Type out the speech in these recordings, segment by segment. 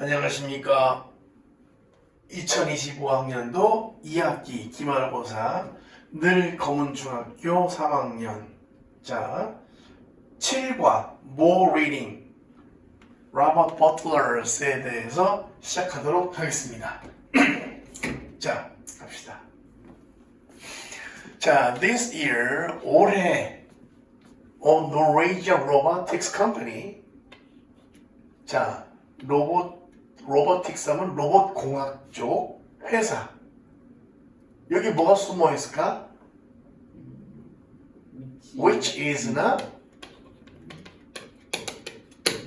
안녕하십니까. 2025학년도 2학기 기말고사 늘 검은 중학교 3학년 자 7과 more reading 로버트 버틀러스에 대해서 시작하도록 하겠습니다. 자 갑시다. 자 this year 올해 어, Norwegian Robotics Company 자 로봇 로보틱스 하면 로봇 공학 쪽 회사. 여기 뭐가 숨어 있을까? which is나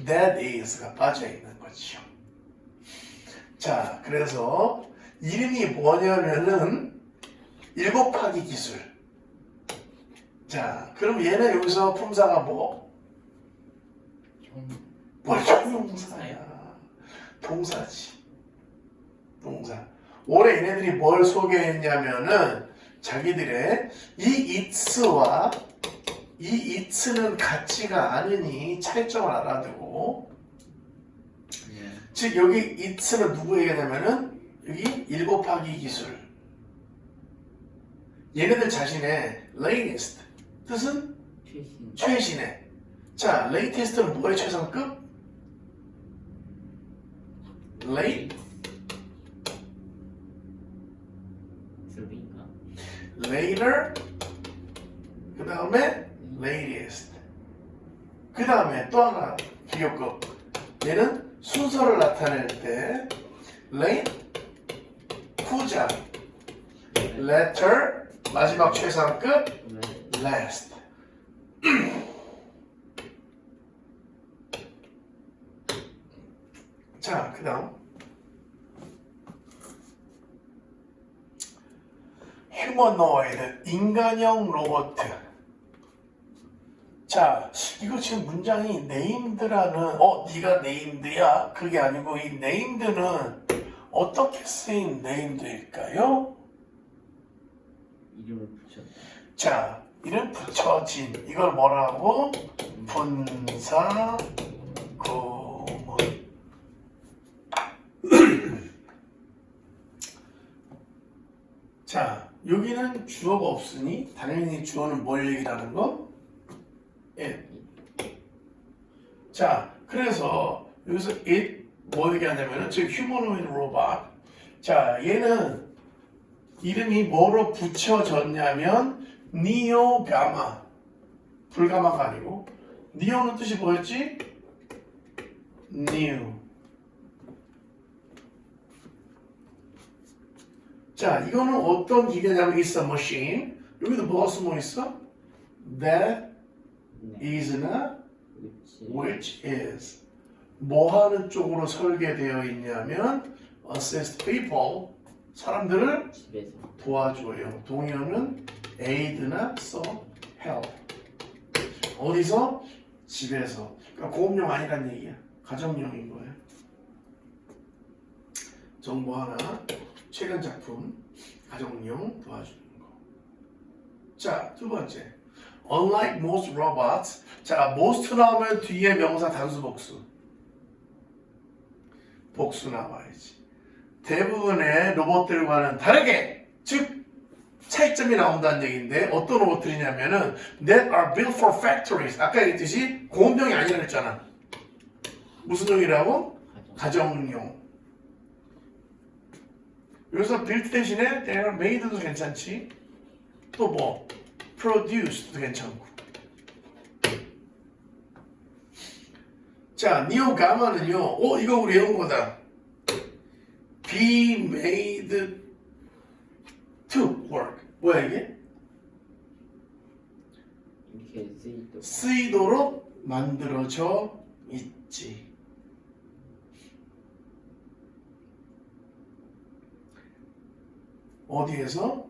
that is가 빠져 있는 거죠. 자, 그래서 이름이 뭐냐면은 일곱 파기 기술. 자, 그럼 얘는 여기서 품사가 뭐? 뭘 형용사야? 동사지. 동사. 올해 얘네들이 뭘 소개했냐면은 자기들의 이 its와 이 its는 같지가 않으니 차이점을 알아두고 즉 여기 its는 누구 얘기냐면은 여기 일 곱하기 기술 얘네들 자신의 latest 뜻은 최신 최신의 자 latest는 뭐의 최상급? Late? Later? 그 다음에 latest. 그 다음에 또 하나 비교급 얘는 순서를 나타낼 때 late? 후자. Letter 마지막 최상급? last 자, 그 다음. 휴머노이드, 인간형 로봇. 자, 이거 지금 문장이 네임드라는, 어, 네가 네임드야? 그게 아니고 이 네임드는 어떻게 쓰인 네임드일까요? 이름을 붙였다 자, 이름 붙여진. 이걸 뭐라고? 분사 구문. 자, 여기는 주어가 없으니 당연히 주어는 뭘 얘기하는 거? it. 자, 그래서 여기서 it 뭐 얘기하냐면은 즉 휴머노이드 로봇. 자, 얘는 이름이 뭐로 붙여졌냐면 니오 가마. 불가마가 아니고 니오는 뜻이 뭐였지? new. 자, 이거는 어떤 기계냐면 is a machine. 여기도 뭐가 숨어 있어? That 네 is나 which is. 뭐 하는 쪽으로 설계되어 있냐면 assist people. 사람들을 도와줘요. 동의어는 aid나 써 help. 어디서? 집에서. 그러니까 고업용 아니란 얘기야. 가정용인 거예요. 정보 하나. 최근 작품. 가정용 도와주는 거. 자, 두 번째. Unlike most robots. 자, most 나오면 뒤에 명사 단수 복수. 복수 나와야지. 대부분의 로봇들과는 다르게 즉 차이점이 나온다는 얘기인데 어떤 로봇들이냐면은 that are built for factories 아까 얘기했듯이 공업용이 아니라 그랬잖아 무슨 용이라고? 가정 가정용 여기서 built 대신에 are made도 괜찮지 또 뭐 produced도 괜찮고 자 니오 가마는요 어 이거 우리 외운 거다 be made to work. 뭐야 이게? 이렇게 쓰이도 쓰이도록 만들어져 있지. 어디에서?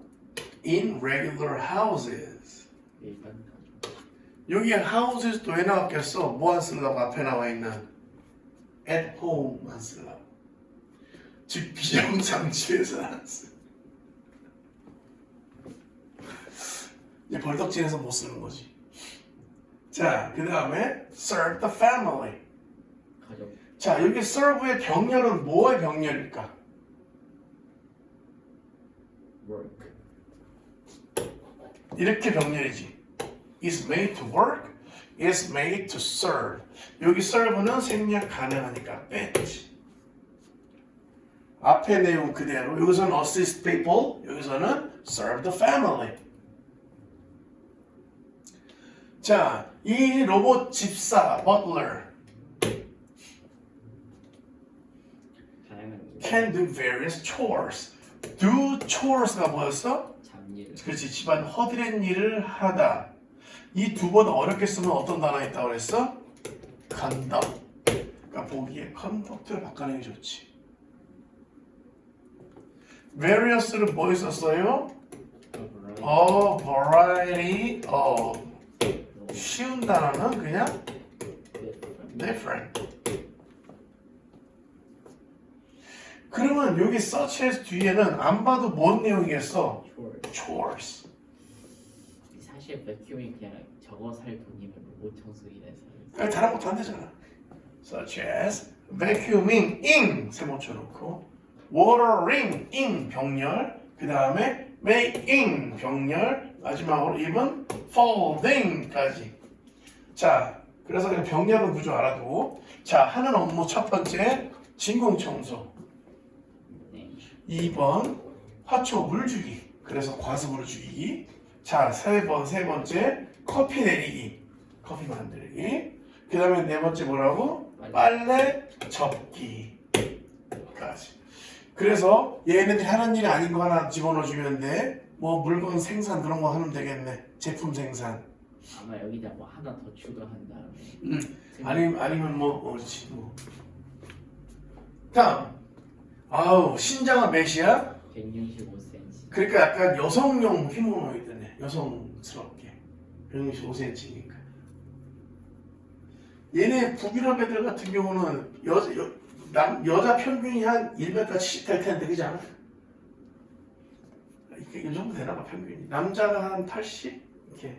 In regular houses. 여기 houses 또왜 나왔겠어? 뭐 안 쓰려고 앞에 나와 있는 at home만 쓰려고. 즉 비정상 집에서 안 쓰. 이제 벌떡지내서 못 쓰는 거지. 자, 그 다음에 serve the family. 가정 자, 여기 serve의 병렬은 뭐의 병렬일까? Work 이렇게 병렬이지. is made to work, is made to serve. 여기 serve는 생략 가능하니까 뺐지. 앞에 내용 그대로 여기서는 assist people, 여기서는 serve the family. 자, 이 로봇 집사 butler can do various chores. Do chores가 뭐였어? 잡일을 그렇지 집안 허드렛 일을 하다 이 두 번 어렵게 쓰면 어떤 단어가 있다고 그랬어? conduct 그러니까 보기에 conduct를 바꿔내는 게 좋지 variously 뭐 있었어요? a variety of 쉬운 단어는 그냥 different 그러면 여기 such as 뒤에는 안 봐도 뭔 내용이겠어? chores 사실 백큐이 그냥 저거 살 돈이면 로봇 청소기라서 그냥 다른 것도 안 되잖아. Such as vacuuming, ing 세모 쳐 놓고 watering, ing 병렬 그 다음에 making 병렬 마지막으로 even folding까지. 자, 그래서 그냥 병렬은 구조 알아두고 자 하는 업무 첫 번째 진공 청소, 네 2번 화초 물 주기. 그래서 과습으로 주기. 자, 세 번, 세 번째 커피 내리기. 커피 만들기. 그 다음에 네 번째 뭐라고? 빨래 접기 까지. 그래서 얘네들이 하는 일이 아닌 거 하나 집어넣어 주면 돼. 뭐 물건 생산 그런 거 하면 되겠네. 제품 생산. 아마 여기다 뭐 하나 더 추가한 다음에 음. 아니면 아니면 뭐 그렇지 뭐. 다음. 아우 신장은 몇이야? 165cm 그러니까 약간 여성용 히모노이드네. 여성스럽게. 165cm니까. 얘네 북유럽 애들 같은 경우는 여, 여, 남, 여자 평균이 한 1m 70 될 텐데, 그지 않아? 이게 이 정도 되나 봐, 평균이. 남자가 한 80? 이렇게.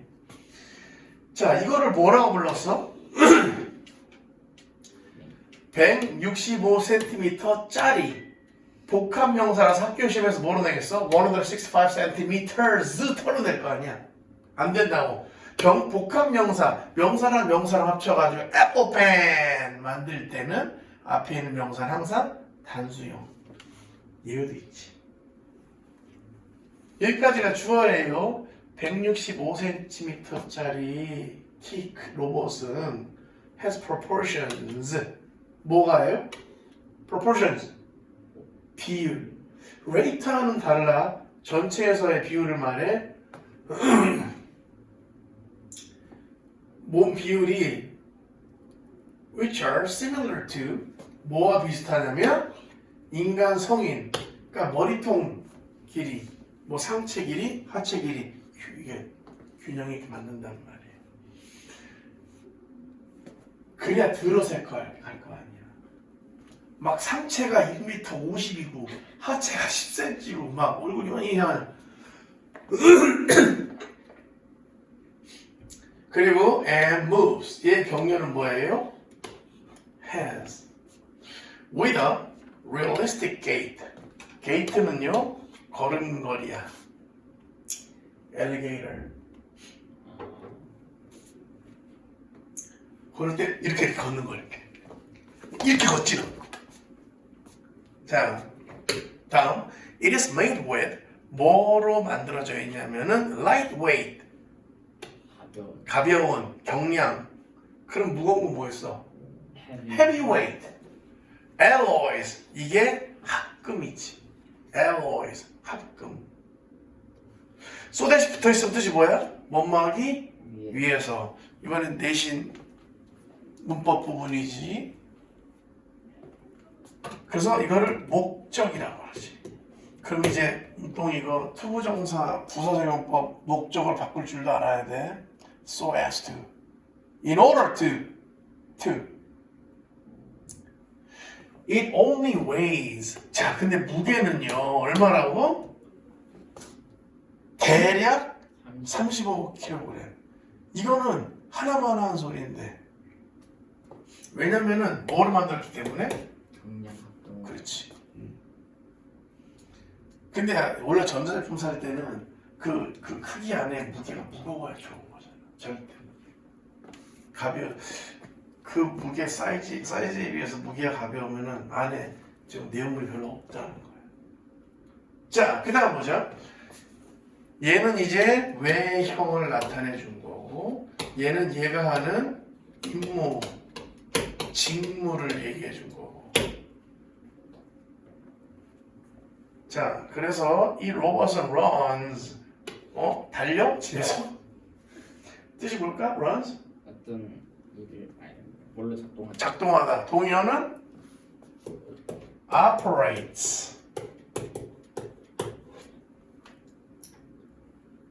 자, 이거를 뭐라고 불렀어? 165cm 짜리. 복합 명사라서 학교 시험에서 뭐로 내겠어? 165cms 털로 낼거 아니야. 안 된다고. 병, 복합 명사, 명사랑 명사랑 합쳐가지고 애플 펜 만들 때는 앞에 있는 명사는 항상 단수형. 예외도 있지. 여기까지가 주어예요. 165cm짜리 키 로봇은 has proportions. 뭐가요? proportions. 비율. 레이터는 달라. 전체에서의 비율을 말해. 몸 비율이 which are similar to 뭐와 비슷하냐면 인간 성인 그러니까 머리통 길이 뭐 상체 길이 하체 길이 규- 이게 균형이 맞는단 말이에요 그래야 들어서 할거 아니야 막 상체가 1m 50이고 하체가 10cm고 막 얼굴이 그냥 그리고 and moves. 얘 병렬은 뭐예요? has. With a realistic gait. gait는요 걸음걸이야. alligator. 걸을 때 이렇게 걷는 거 이렇게 이렇게 걷지 않고 자 다음. It is made with 뭐로 만들어져 있냐면은 lightweight. 가벼운 경량. 그럼 무거운 건 뭐였어? heavy heavyweight. Alloys. 이게 합금이지. Alloys. 합금. 소대시 붙어있으면 뜻이 뭐야? 원막이 위에 위에서. 이번엔 대신 문법 부분이지 그래서 이거를 목적이라고 하지. 그럼 이제 또 이거 투부정사 부사적용법 목적을 바꿀 줄도 알아야 돼. So as to. In order to. To. It only weighs. 자 근데 무게는요 얼마라고? 대략 30 35kg. 이거는 하나만 하는 소리인데. 왜냐면은 뭐를 만들었기 때문에 합동. 그렇지. 음. 근데 원래 전자제품 살 때는 그, 그 크기 안에 무게가 무거워야 좋은 거잖아. 절대. 가벼워. 그 무게 사이즈, 사이즈에 비해서 무게가 가벼우면은 안에 지금 내용물이 별로 없다는 거예요. 자, 그 다음 보자. 얘는 이제 외형을 나타내 준 거고, 얘는 얘가 하는 임무, 직무를 얘기해 준 거고. 자, 그래서 이 로봇은 runs, 어? 달려? 집에서? 뜻이 뭘까? runs? 어떤 일을 아니 뭘로 작동하지? 작동하다. 동의어는 operates.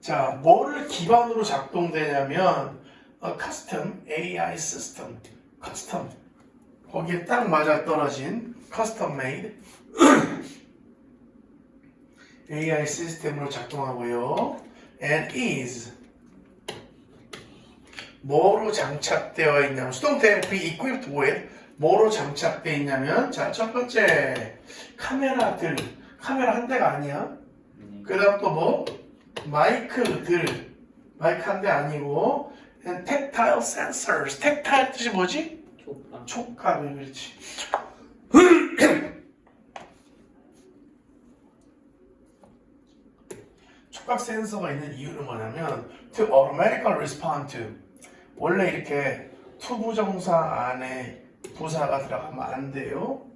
자, 뭐를 기반으로 작동되냐면 a custom AI system, custom 거기에 딱 맞아 떨어진 custom made AI 시스템으로 작동하고요. and is 뭐로 장착되어 있냐면 수동태 be equipped with 뭐로 장착되어 있냐면 자 첫 번째 카메라들 카메라 한 대가 아니야 네. 그 다음 또 뭐 마이크들 마이크 한 대 아니고 and tactile sensors tactile 뜻이 뭐지? 초파. 촉감 그렇지 촉각 센서가 있는 이유는 뭐냐면 to automatically respond to 원래 이렇게 투부정사 안에 부사가 들어가면 안 돼요.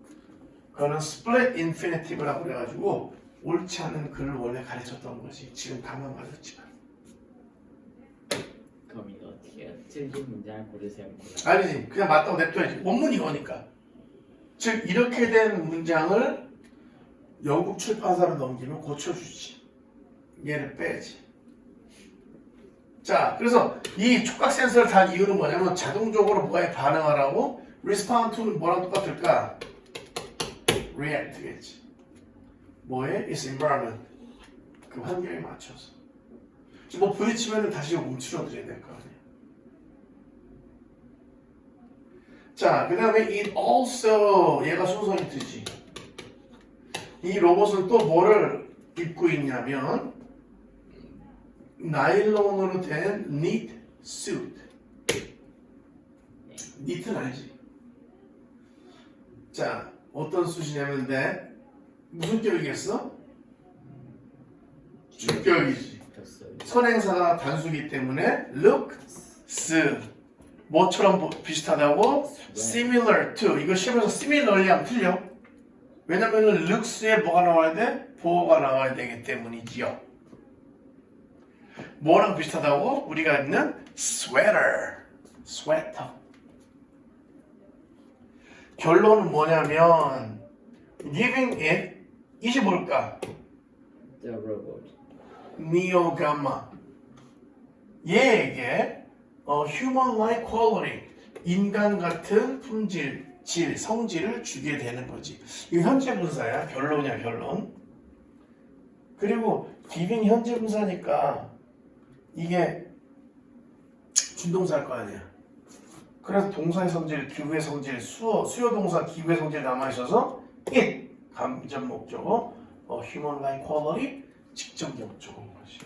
그거는 split infinitive라고 그래가지고 옳지 않은 글을 원래 가르쳤던 거지. 지금 가만 맞았지만. 그럼 이거 어떻게? 틀린 문장을 고르세요. 아니지. 그냥 맞다고 냅둬야지. 원문이 이거니까. 즉 이렇게 된 문장을 영국 출판사로 넘기면 고쳐주지. 얘를 빼야지. 자, 그래서 이 촉각 센서를 단 이유는 뭐냐면 자동적으로 뭐에 반응하라고 respond to는 뭐랑 똑같을까? react겠지. 뭐에? its environment. 그 환경에 맞춰서. 뭐 부딪히면 다시 움츠러들어야 될 거 아니야. 자, 그 다음에 it also 얘가 순서 힌트지. 이 로봇은 또 뭐를 입고 있냐면 나일론으로 된 knit suit. knit는 알지? 자, 어떤 숫이냐면 돼 무슨 격이겠어? 주격이지. 선행사가 단수기 때문에 looks 뭐처럼 보- 비슷하다고 similar to 이거 시험에서 similarly 하면 틀려 왜냐면은 looks에 뭐가 나와야 돼? 보호가 나와야 되기 때문이지요 뭐랑 비슷하다고? 우리가 있는 sweater sweater 결론은 뭐냐면 giving it 이게 뭘까? The robot. 니오가마 얘에게 어, human-like quality 인간 같은 품질, 질, 성질을 주게 되는 거지. 이 현재 분사야. 결론이야 결론. 그리고 giving 현재 분사니까 이게 준동사일 거 아니야. 그래서 동사의 성질, 기후의 성질, 수어, 수요 동사, 기후의 성질 남아 있어서 it 감정 목적어, 어, human-like quality 직접 목적어인 거지.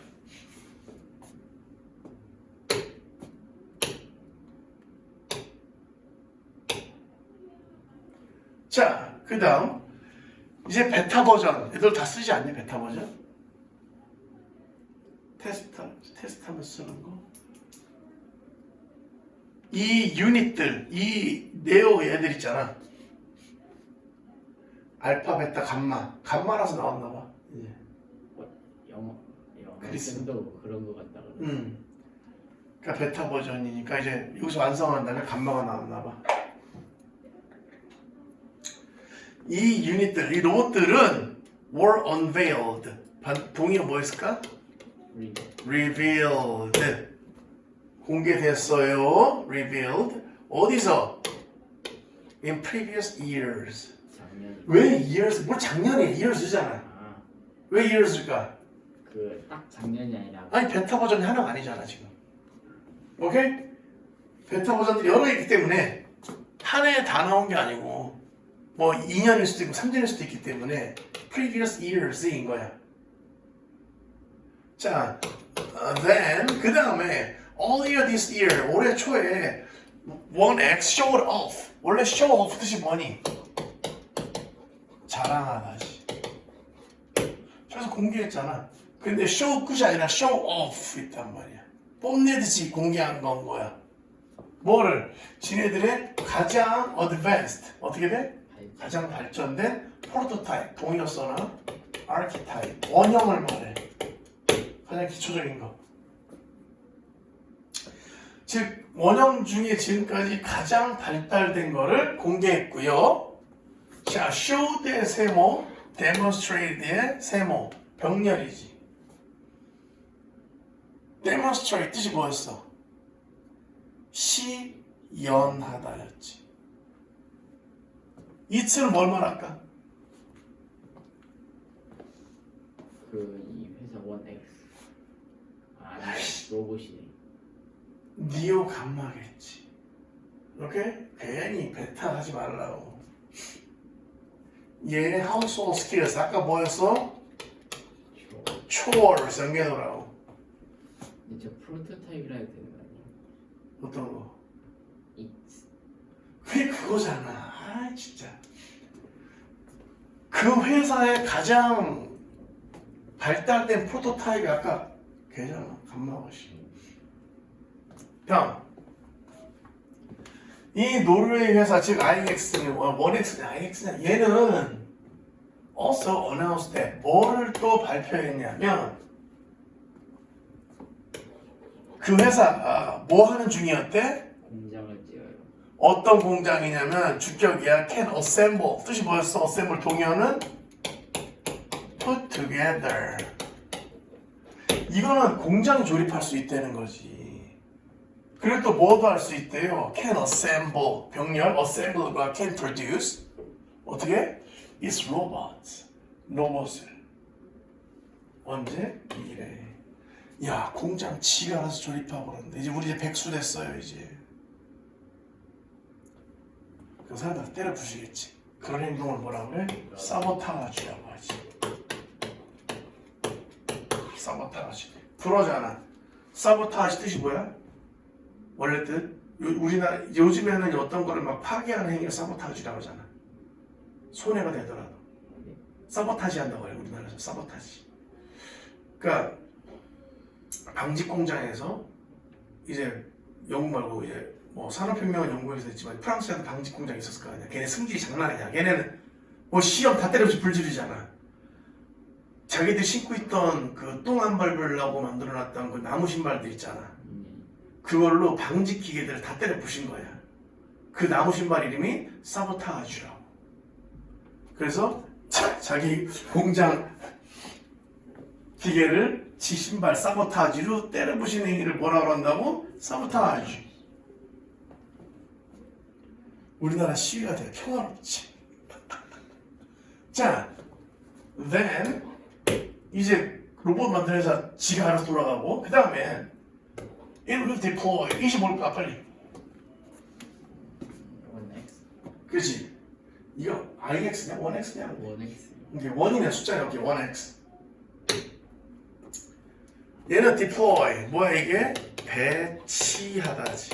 자, 그 다음 이제 베타 버전 애들 다 쓰지 않니 베타 버전? 테스트 테스트하면 쓰는 거. 이 유닛들, 이 네오 애들 있잖아. 알파, 베타, 감마. 감마라서 나왔나 봐. 이제. 영어 영어 그리스. 도 그런 거 같다. 음. 그러니까 베타 버전이니까 이제 여기서 완성한 다음에 감마가 나왔나 봐. 이 유닛들, 이 로봇들은 were unveiled. 반- 동의어 뭐였을까? Revealed. 공개됐어요. revealed. 어디서? in previous years. 작년 왜 years? 뭘 작년에 years잖아. 왜 years일까? 아그 딱 작년이 아니라 아니 베타 버전이 하나가 아니잖아 지금. 오케이? 베타 버전들이 여러 개 있기 때문에 한 해에 다 나온 게 아니고 뭐 2년일 수도 있고 3년일 수도 있기 때문에 previous years인 거야. 자, 어, then 그 다음에 earlier this year 올해 초에 1x showed off 원래 show off 뜻이 뭐니? 자랑하다 씨. 그래서 공개했잖아. 근데 show 끝이 아니라 show off 있단 말이야. 뽐내듯이 공개한 건 거야. 뭐를? 지네들의 가장 advanced 어떻게 돼? 가장 발전된 프로토타입 동일서나 아키타입 원형을 말해. 가장 기초적인 거. 즉 원형 중에 지금까지 가장 발달된 거를 공개했고요. 자, show의 세모, demonstrate의 세모, 병렬이지. demonstrate 뜻이 뭐였어? 시연하다였지. 이츠는 뭘 말할까? 그 이 회사 원 X 아 로봇이네 니오 감마겠지. 오케이? 괜히 베타 하지 말라고. 얘 household skills 아까 뭐였어? 연계도라고. 근데 저 프로토타입이라 해야 되는 거 아니야? 어떤 거? It's 왜 그거잖아. 아 진짜. 그 회사의 가장 발달된 프로토타입이 아까 걔잖아. 감마것이. 형. 이 노르웨이 회사 즉 IX는 원X냐 IX냐 얘는 also announced that 뭐를 또 발표했냐면 그 회사가 뭐 하는 중이었대? 공장을 지어요 어떤 공장이냐면 주격이야 can assemble 뜻이 뭐였어 assemble 동의어는 put together. 이거는 공장 조립할 수 있다는 거지. 그리고 또 뭐도 할 수 있대요. Can assemble. 병렬 assemble과 can produce. 어떻게? is robots. 로봇을. 언제? 미래 야 공장 지가 알아서 조립하고 그러는데. 이제 우리 이제 백수 됐어요 이제. 그 사람들 때려 부시겠지. 그런 행동을 뭐라 그래? 사보타주라고 하지. 사보타주. 불어잖아. 사보타주 뜻이 뭐야? 원래 뜻? 요- 우리나라 요즘에는 어떤 거를 막 파괴하는 행위를 사보타주라고 하잖아. 손해가 되더라도 사보타지 한다고 해요. 우리나라에서 사보타지. 그러니까 방직 공장에서 이제 영국 말고 이제 뭐 산업혁명은 영국에서 했지만 프랑스에도 방직 공장이 있었을 거 아니야. 걔네 승질이 장난 아니야. 걔네는 뭐 시험 다 때려서 불지르잖아. 자기들 신고 있던 그 똥 안 밟으려고 만들어놨던 그 나무 신발들 있잖아. 음, 그걸로 방직 기계들을 다 때려 부신 거야. 그 나무 신발 이름이 사보타주라고. 그래서 자, 자기 공장 기계를 지 신발 사보타주로 때려 부신 행위를 뭐라 그런다고? 사보타주. 우리나라 시위가 되게 평화롭지. 자, then 이제 로봇 만드는 회사 지가 알아서 돌아가고 그 다음에 it will deploy 25가 빨리. 그지? 이거 IX냐 1X냐? 원 X. 이게 원이네 숫자야 이게 1X 얘는 deploy 뭐야 이게? 배치하다지.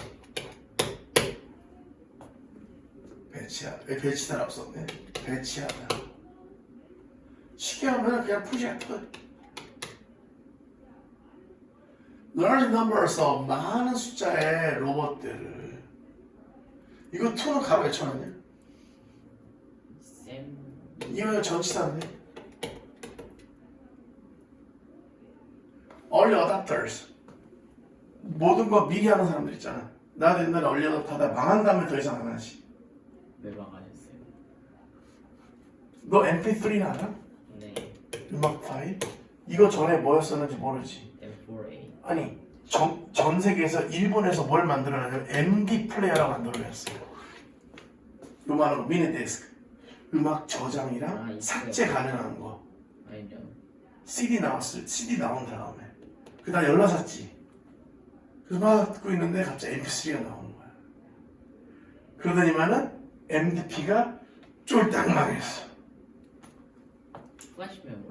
배치하다 왜 배치다라고 썼네? 배치하다 쉽게 하면 그냥 푸시야 푸 large numbers of 많은 숫자의 로봇들을 이거 2는 가로 왜 쳐놨냐 쌤. 이거는 전치사인데 early adopters 모든 거 미리 하는 사람들 있잖아. 나도 옛날에 early adopter 하다 망한 다음에 더 이상 안 하지. 매방하셨어요. 너 MP3는 알아? 네 음악 파일? 이거 전에 뭐였었는지 모르지 M4A 아니 전, 전 세계에서 일본에서 뭘 만들어내냐면 MD 플레이어라고 만들어냈어요 요만한 거 미니데스크 음악 저장이랑 아, 있어요. 삭제 가능한 거 CD 나왔을 CD 나온 다음에 그 다음 연락 샀지 그래서 막 듣고 있는데 갑자기 MP3가 나오는 거야 그러더니만은 MDP가 쫄딱 망했어. 플래시 메모리.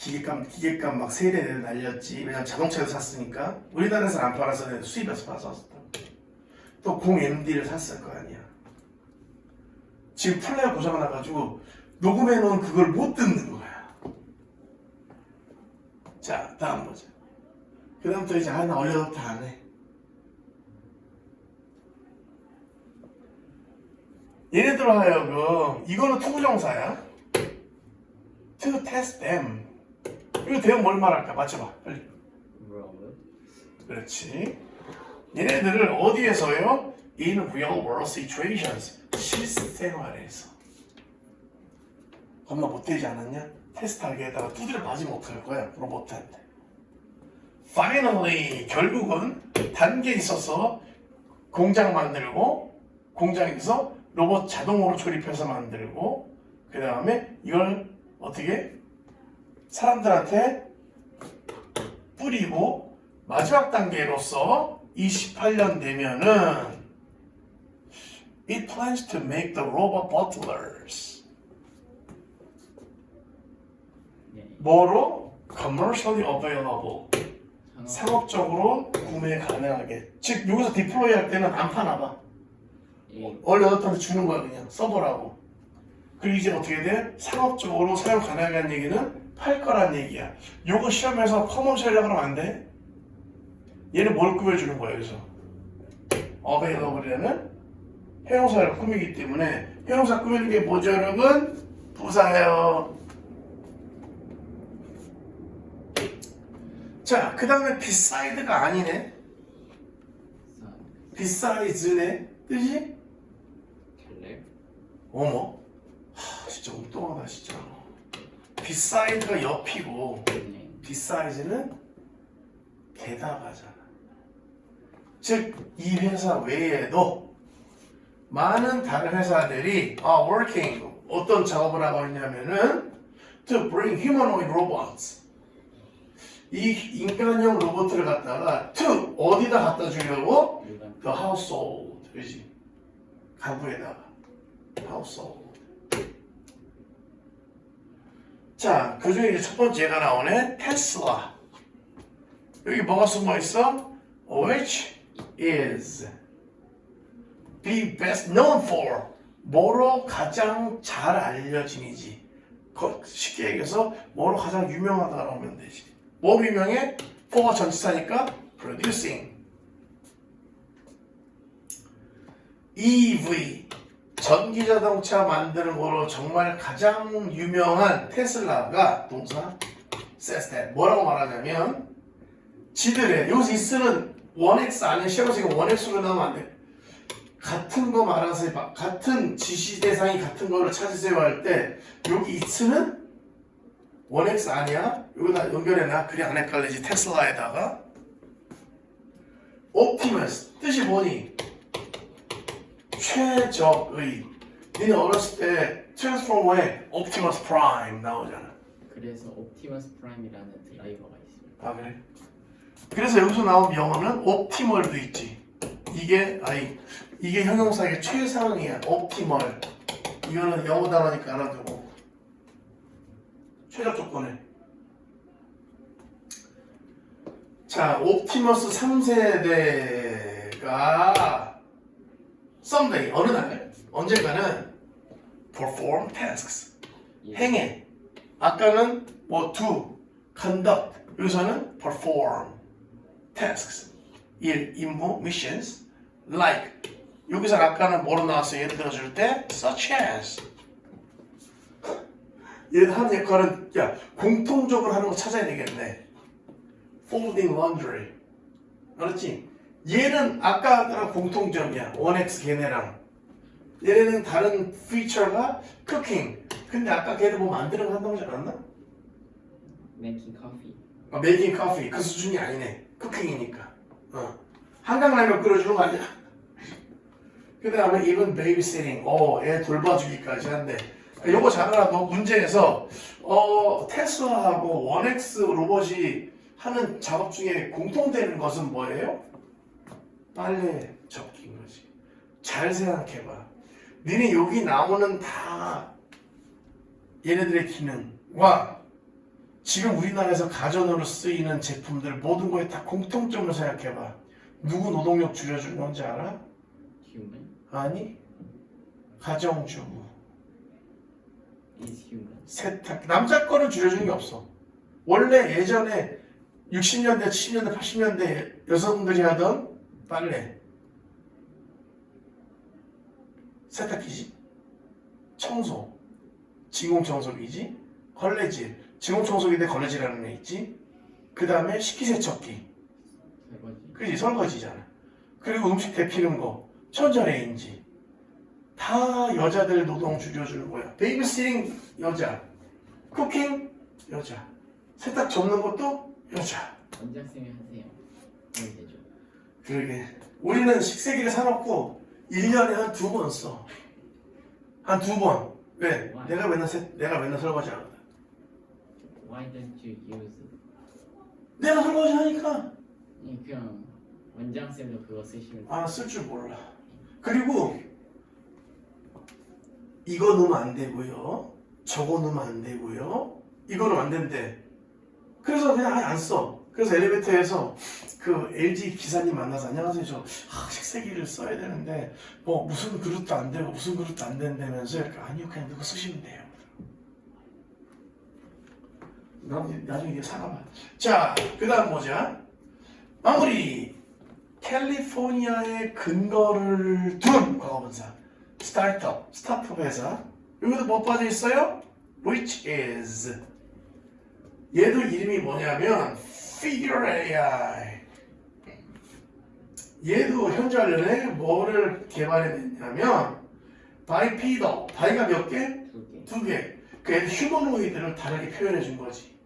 기계값 기계값 막 세대 내려 날렸지. 왜냐면 자동차에서 샀으니까 우리나라에서 안 팔아서 수입해서 팔았어. 또공 MD를 샀을 거 아니야. 지금 플레이어 고장 나가지고 녹음해 놓은 그걸 못 듣는 거야. 자 다음 보자. 그 다음부터 이제 하나 얼려놓다 안 해. 얘네들 하여금 이거는 투부정사야. To test them. 이거 대형 뭘 말할까? 맞춰봐. 빨리. 그렇지. 얘네들을 어디에서요? In real world situations. 실생 활에서. 겁나 못되지 않았냐? 테스트하기에다가 두드려 맞이 못할 거야. 로봇한테. Finally, 결국은 단계 있어서 공장 만들고 공장에서 로봇 자동으로 조립해서 만들고 그 다음에 이걸 어떻게 사람들한테 뿌리고 마지막 단계로서 28년 되면은 It plans to make the robot butlers 네. 뭐로? commercially available 상업. 상업적으로 구매 가능하게 즉 여기서 디플로이 할 때는 안 파나 봐 예. 원래 어떤 주는 거야 그냥 서버라고 그리고 이제 어떻게 돼? 상업적으로 사용 가능한 얘기는 팔 거란 얘기야 요거 시험에서 커머셜이라고 하면 안 돼? 얘는 뭘 꾸며주는 거야 여기서 available이라는 형용사를 꾸미기 때문에 형용사 꾸미는 게 뭐죠 여러분? 부사예요 자 그 다음에 beside가 아니네 사. besides네 뜻이? 어머, 하, 진짜 엉뚱하다 진짜. 비사이드가 옆이고 네. 비사이즈는 게다가잖아. 즉 이 회사 외에도 많은 다른 회사들이 아 working 어떤 작업을 하고 있냐면은 to bring humanoid robots. 이 인간형 로봇을 갖다가 to 어디다 갖다 주려고? the household 그지. 가구에다가. household 자 그 중에 이제 첫 번째가 나오네. 테슬라. 여기 뭐가 숨어 있어? Which is be best known for? 뭐로 가장 잘 알려진이지. 거- 쉽게 얘기해서 뭐로 가장 유명하다고 하면 되지. 뭐로 유명해? for가 전치사니까 producing. EV 전기 자동차 만드는 거로 정말 가장 유명한 테슬라가 동사 that 뭐라고 말하냐면 지들의 여기서 이 쓰는 1x 아닌 쉐어지가 1x로 나오면 안 돼. 같은 거 말하세요. 바- 같은 지시 대상이 같은 거를 찾으세요 할 때 여기 이츠는 1x 아니야? 여기다 연결해놔. 그리 안 헷갈리지. 테슬라에다가 옵티머스 뜻이 뭐니? 최적의. 니네 어렸을 때 트랜스포머에 옵티머스 프라임 나오잖아. 그래서 옵티머스 프라임이라는 드라이버가 있습니다. 아 그래? 그래서 여기서 나온 영어는 옵티멀도 있지. 이게 아니 이게 형용사의 최상이야. 옵티멀. 이거는 영어 단어니까 알아두고. 최적 조건에. 자 옵티머스 3세대가 someday 어느 날 언젠가는 perform tasks 예. 행해. 아까는 뭐 do, conduct. 여기서는 perform tasks. 일, 임무, missions. like. 여기서 아까는 뭐로 나왔어요? 예를 들어줄 때 such as. 얘를 하는 역할은 야 공통적으로 하는 거 찾아야 되겠네. folding laundry. 알았지? 얘는 아까랑 공통점이야. 1x 걔네랑. 얘네는 다른 피처가 cooking. 근데 아까 걔도 뭐 만드는 거 한다고 하지 않았나? making coffee. 아, 메이킹 커피 그 수준이 아니네. 쿠킹이니까. 어. 한강라면 끓여주는 거 아니야? 그 다음에 even babysitting. 어, 애 돌봐주기까지 한대. 그러니까 요거 잘 알아도 문제에서 어, 테슬라하고 원엑스 로봇이 하는 작업 중에 공통되는 것은 뭐예요? 빨래 접기인 거지. 잘 생각해봐. 니네 여기 나오는 다 얘네들의 기능과 지금 우리나라에서 가전으로 쓰이는 제품들 모든 거에 다 공통점을 생각해봐. 누구 노동력 줄여주는 건지 알아? human 아니? 가정주부, is human. 세탁. 남자 거는 줄여주는 게 없어. 원래 예전에 60년대, 70년대, 80년대 여성들이 하던 빨래, 세탁기지, 청소, 진공청소기지, 걸레질, 진공청소기인데 걸레질하는 애 있지. 그 다음에 식기세척기. 그지 설거지잖아. 그리고 음식 데피는 거, 전자레인지. 다 여자들 노동 줄여주는 거야. 베이비시팅 여자, 쿠킹 여자, 세탁 접는 것도 여자. 원장쌤이 하세요. 그럼 되죠. 그러게. 우리는 식세기를 사놓고 1년에 한 두 번 써. 한 두 번. 왜? 내가 맨날 세, 내가 맨날 설거지 하거든. Why don't you use? 내가 설거지 하니까 이 그냥 원장쌤도 그거 쓰시면 아쓸 줄 몰라. 그리고 이거 넣으면 안 되고요. 저거 넣으면 안 되고요. 이거 넣으면 안 된대. 그래서 그냥 아예 안 써. 그래서 엘리베이터에서 그 LG 기사님 만나서 안녕하세요. 저 아, 식세기를 써야 되는데 뭐 무슨 그릇도 안 되고 무슨 그릇도 안 된다면서 이렇게 아니요 그냥 이거 쓰시면 돼요. 나중에, 이거 사가봐. 자, 그 다음 뭐자? 마무리. 캘리포니아에 근거를 둔 과거분사. 스타트업, 스타트업 회사. 여기도 뭐 빠져 있어요? Which is. 얘도 이름이 뭐냐면 Figure AI. 얘도 현재 관련해 뭐를 개발해냈냐면 바이피더, 바이가 몇 개? 두 개. 두 개. 그 휴머노이드를 다르게 표현해 준 거지.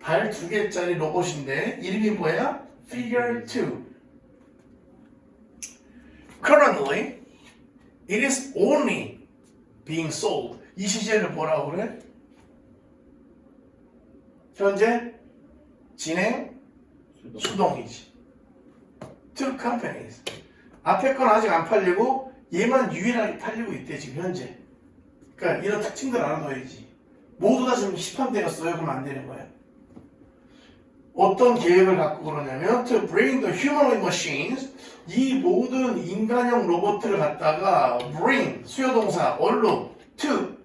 발 두 개짜리 로봇인데 이름이 뭐야? Figure 2. Currently, it is only being sold. 이 시제를 뭐라고 그래? 현재 진행 수동이지. Two companies. 앞에 건 아직 안 팔리고 얘만 유일하게 팔리고 있대 지금 현재. 그러니까 이런 특징들 알아둬야지. 모두 다 지금 시판되었어요. 그럼 안 되는 거야. 어떤 계획을 갖고 그러냐면 to bring the humanoid machines 이 모든 인간형 로봇을 갖다가 bring 수요동사 얼룩 to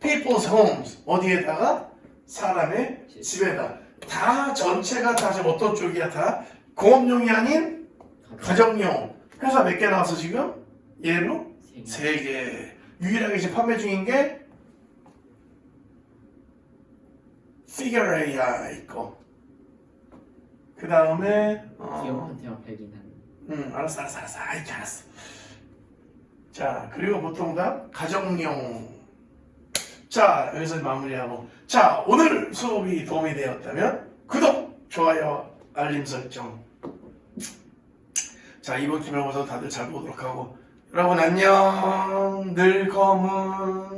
people's homes 어디에다가 사람의 집에다 다 전체가 다 지금 어떤 쪽이야 다 공업용이 아닌 가정용 회사 몇 개 나왔어 지금 얘로 세 개. 유일하게 지금 판매 중인 게 Figure AI 거. 그 다음에 기업한테만 팔긴 하는. 응 알았어 알았어 알았어 알았어. 자 그리고 보통 다 가정용. 자 여기서 마무리하고. 자 오늘 수업이 도움이 되었다면 구독 좋아요 알림 설정. 자 이번 기말고사 다들 잘 보도록 하고. 여러분 안녕. 늘 검은